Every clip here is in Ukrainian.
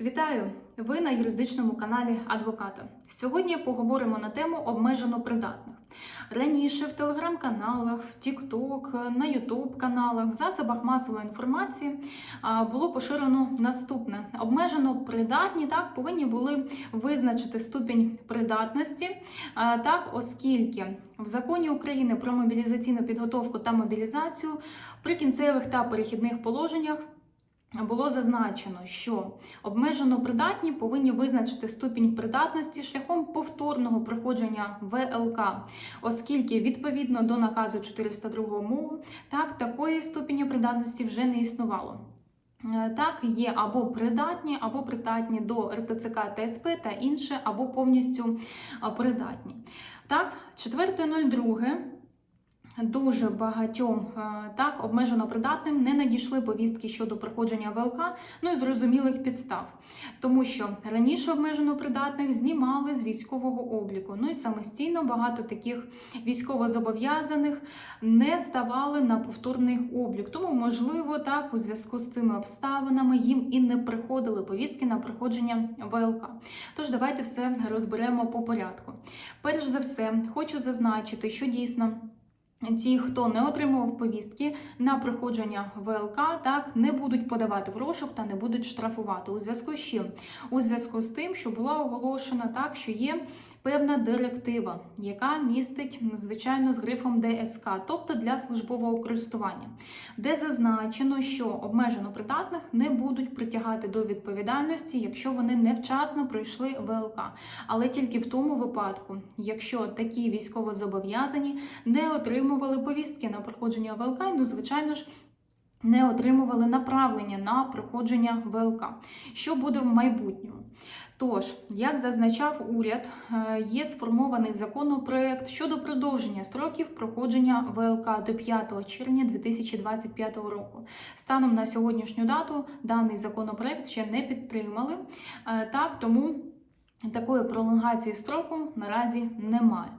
Вітаю! Ви на юридичному каналі Адвоката. Сьогодні поговоримо на тему обмежено придатних. Раніше в телеграм-каналах, в TikTok, на YouTube каналах, в засобах масової інформації було поширено наступне: обмежено придатні так повинні були визначити ступінь придатності, так, оскільки в законі України про мобілізаційну підготовку та мобілізацію при кінцевих та перехідних положеннях. Було зазначено, що обмежено придатні повинні визначити ступінь придатності шляхом повторного проходження ВЛК, оскільки відповідно до наказу 402 мову, так такої ступені придатності вже не існувало. Е, Так, є або придатні, або придатні до РТЦК ТСП та інше, або повністю придатні. Так, 4.02 Дуже багатьом е, так обмежено придатним не надійшли повістки щодо проходження ВЛК, ну і зрозумілих підстав, тому що раніше обмежено придатних знімали з військового обліку. Ну і самостійно багато таких військовозобов'язаних не ставали на повторний облік. Тому, можливо, так у зв'язку з цими обставинами їм і не приходили повістки на проходження ВЛК. Тож давайте все розберемо по порядку. Перш за все, хочу зазначити, що дійсно. Ті, хто не отримував повістки на проходження ВЛК, так не будуть подавати в розшук та не будуть штрафувати. У зв'язку з чим? У зв'язку з тим, що була оголошена так, що є певна директива, яка містить звичайно з грифом ДСК, тобто для службового користування, де зазначено, що обмежено придатних не будуть притягати до відповідальності, якщо вони невчасно пройшли ВЛК, але тільки в тому випадку, якщо такі військовозобов'язані не отримували повістки на проходження ВЛК, ну звичайно ж. Не отримували направлення на проходження ВЛК. Що буде в майбутньому? Тож, як зазначав уряд, е, є сформований законопроект щодо продовження строків проходження ВЛК до 5 червня 2025 року. Станом на сьогоднішню дату даний законопроект ще не підтримали, е, так тому такої пролонгації строку наразі немає.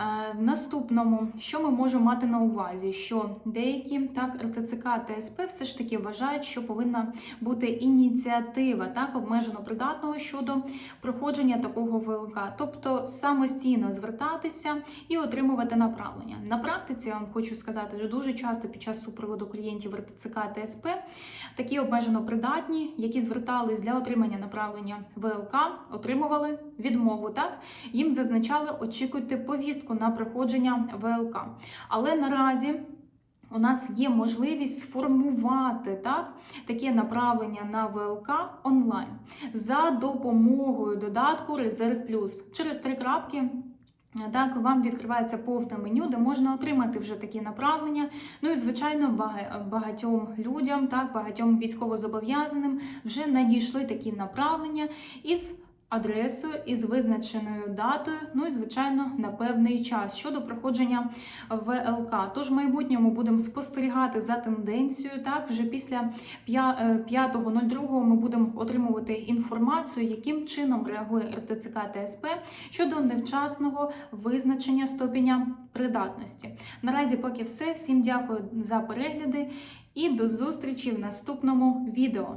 Е, В наступному, що ми можемо мати на увазі, що деякі так РТЦК ТСП все ж таки вважають, що повинна бути ініціатива так обмежено придатного щодо проходження такого ВЛК, тобто самостійно звертатися і отримувати направлення. На практиці я вам хочу сказати, що дуже часто під час супроводу клієнтів РТЦК ТСП такі обмежено придатні, які звертались для отримання направлення ВЛК, отримували відмову. Так їм зазначали очікуйте повістку на проходження ВЛК. Але наразі. У нас є можливість сформувати так, таке направлення на ВЛК онлайн за допомогою додатку Резерв Плюс. Через три крапки так, вам відкривається повне меню, де можна отримати вже такі направлення. Ну і звичайно, багатьом людям, так, багатьом військовозобов'язаним вже надійшли такі направлення із адресою, із визначеною датою, ну і звичайно на певний час щодо проходження ВЛК. Тож в майбутньому будемо спостерігати за тенденцією. Так, вже після 5.02 ми будемо отримувати інформацію, яким чином реагує РТЦК ТСП щодо невчасного визначення ступеня придатності. Наразі поки все. Всім дякую за перегляди і до зустрічі в наступному відео.